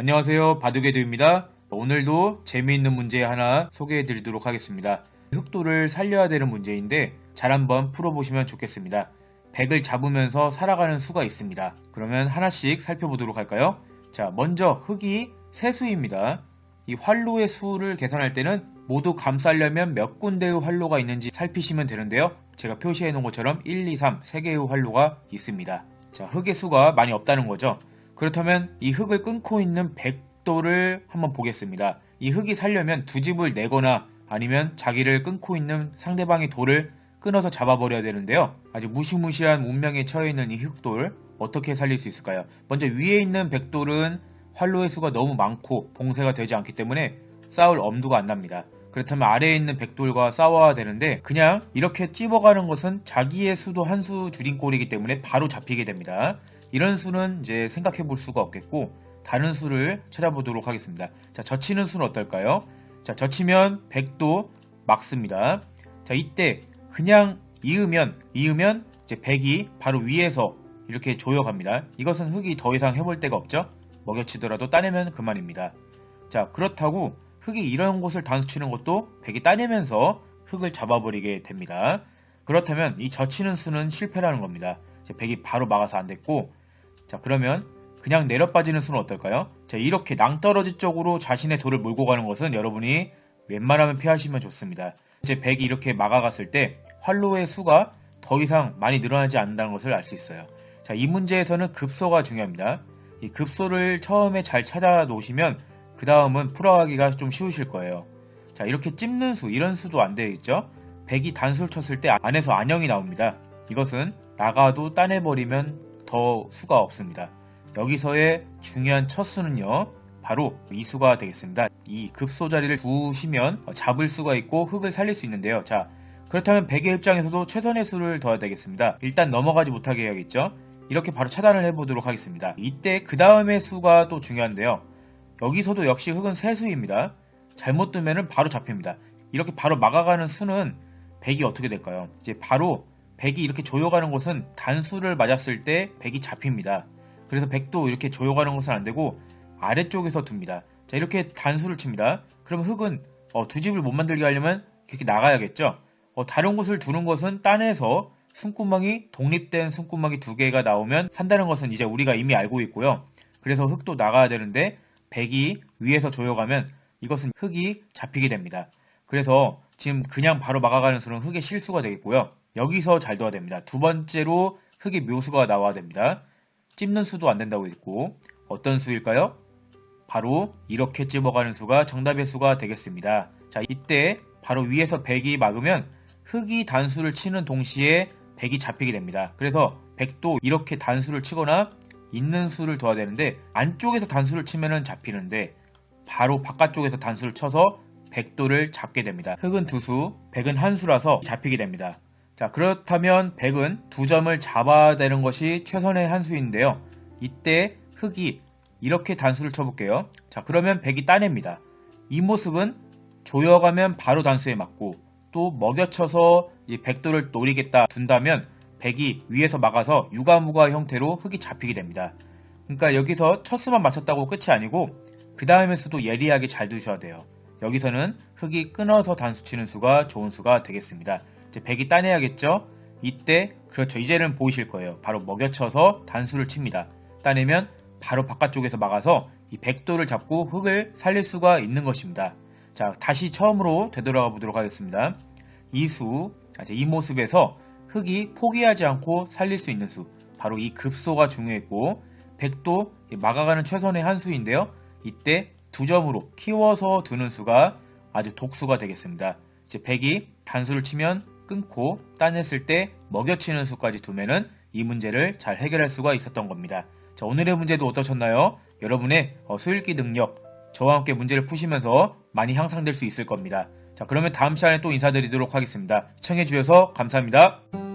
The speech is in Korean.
안녕하세요. 바둑에두입니다. 오늘도 재미있는 문제 하나 소개해 드리도록 하겠습니다. 흑도를 살려야 되는 문제인데 잘 한번 풀어보시면 좋겠습니다. 100을 잡으면서 살아가는 수가 있습니다. 그러면 하나씩 살펴보도록 할까요? 자, 먼저 흑이 세수입니다. 이 활로의 수를 계산할 때는 모두 감싸려면 몇 군데의 활로가 있는지 살피시면 되는데요. 제가 표시해 놓은 것처럼 1, 2, 3, 3개의 활로가 있습니다. 자, 흑의 수가 많이 없다는 거죠. 그렇다면 이 흑을 끊고 있는 백도를 한번 보겠습니다. 이 흑이 살려면 두 집을 내거나 아니면 자기를 끊고 있는 상대방의 돌을 끊어서 잡아버려야 되는데요. 아주 무시무시한 운명에 처해 있는 이 흑돌 어떻게 살릴 수 있을까요? 먼저 위에 있는 백돌은 활로의 수가 너무 많고 봉쇄가 되지 않기 때문에 싸울 엄두가 안 납니다. 그렇다면 아래에 있는 백돌과 싸워야 되는데 그냥 이렇게 찝어가는 것은 자기의 수도 한 수 줄인 꼴이기 때문에 바로 잡히게 됩니다. 이런 수는 이제 생각해 볼 수가 없겠고 다른 수를 찾아보도록 하겠습니다. 자, 젖히는 수는 어떨까요? 자, 젖히면 백도 막습니다. 자, 이때 그냥 이으면 이으면 이제 백이 바로 위에서 이렇게 조여갑니다. 이것은 흙이 더 이상 해볼 데가 없죠. 먹여치더라도 따내면 그만입니다. 자, 그렇다고 흙이 이런 곳을 단수치는 것도 백이 따내면서 흙을 잡아버리게 됩니다. 그렇다면 이 젖히는 수는 실패라는 겁니다. 이제 백이 바로 막아서 안 됐고, 자, 그러면 그냥 내려 빠지는 수는 어떨까요? 자, 이렇게 낭떠러지 쪽으로 자신의 돌을 몰고 가는 것은 여러분이 웬만하면 피하시면 좋습니다. 이제 백이 이렇게 막아갔을 때 활로의 수가 더 이상 많이 늘어나지 않는다는 것을 알 수 있어요. 자, 이 문제에서는 급소가 중요합니다. 이 급소를 처음에 잘 찾아 놓으시면 그 다음은 풀어가기가 좀 쉬우실 거예요. 자, 이렇게 찝는 수, 이런 수도 안 되겠죠? 백이 단수를 쳤을 때 안에서 안형이 나옵니다. 이것은 나가도 따내버리면 더 수가 없습니다. 여기서의 중요한 첫 수는요, 바로 이 수가 되겠습니다. 이 급소 자리를 두시면 잡을 수가 있고 흙을 살릴 수 있는데요. 자, 그렇다면 백의 입장에서도 최선의 수를 둬야 되겠습니다. 일단 넘어가지 못하게 해야겠죠? 이렇게 바로 차단을 해보도록 하겠습니다. 이때 그 다음의 수가 또 중요한데요. 여기서도 역시 흙은 세수입니다. 잘못 두면은 바로 잡힙니다. 이렇게 바로 막아가는 수는 백이 어떻게 될까요? 이제 바로 백이 이렇게 조여가는 곳은 단수를 맞았을 때 백이 잡힙니다. 그래서 백도 이렇게 조여가는 것은 안 되고 아래쪽에서 둡니다. 자 이렇게 단수를 칩니다. 그럼 흙은 어, 두 집을 못 만들게 하려면 이렇게 나가야겠죠. 어, 다른 곳을 두는 것은 딴에서 숨구멍이 독립된 숨구멍이 두 개가 나오면 산다는 것은 이제 우리가 이미 알고 있고요. 그래서 흙도 나가야 되는데 백이 위에서 조여가면 이것은 흙이 잡히게 됩니다. 그래서 지금 그냥 바로 막아가는 수는 흙의 실수가 되겠고요. 여기서 잘 둬야 됩니다. 두 번째로 흙의 묘수가 나와야 됩니다. 찝는 수도 안 된다고 했고 어떤 수일까요? 바로 이렇게 찝어가는 수가 정답의 수가 되겠습니다. 자 이때 바로 위에서 백이 막으면 흙이 단수를 치는 동시에 백이 잡히게 됩니다. 그래서 백도 이렇게 단수를 치거나 있는 수를 둬야 되는데 안쪽에서 단수를 치면은 잡히는데 바로 바깥쪽에서 단수를 쳐서 백도를 잡게 됩니다. 흑은 두 수, 백은 한 수라서 잡히게 됩니다. 자, 그렇다면 백은 두 점을 잡아야 되는 것이 최선의 한 수인데요. 이때 흑이 이렇게 단수를 쳐볼게요. 자, 그러면 백이 따냅니다. 이 모습은 조여가면 바로 단수에 맞고 또 먹여쳐서 이 백도를 노리겠다 둔다면 백이 위에서 막아서 유가무가 형태로 흙이 잡히게 됩니다. 그러니까 여기서 첫 수만 맞췄다고 끝이 아니고 그 다음의 수도 예리하게 잘 두셔야 돼요. 여기서는 흙이 끊어서 단수 치는 수가 좋은 수가 되겠습니다. 이제 백이 따내야겠죠? 이때 그렇죠. 이제는 보이실 거예요. 바로 먹여쳐서 단수를 칩니다. 따내면 바로 바깥쪽에서 막아서 이 백도를 잡고 흙을 살릴 수가 있는 것입니다. 자, 다시 처음으로 되돌아가 보도록 하겠습니다. 이 수, 이 모습에서 흙이 포기하지 않고 살릴 수 있는 수, 바로 이 급소가 중요했고, 백도 막아가는 최선의 한 수인데요. 이때 두 점으로 키워서 두는 수가 아주 독수가 되겠습니다. 이제 백이 단수를 치면 끊고 따냈을 때 먹여치는 수까지 두면은 이 문제를 잘 해결할 수가 있었던 겁니다. 자, 오늘의 문제도 어떠셨나요? 여러분의 어, 수읽기 능력, 저와 함께 문제를 푸시면서 많이 향상될 수 있을 겁니다. 자, 그러면 다음 시간에 또 인사드리도록 하겠습니다. 시청해주셔서 감사합니다.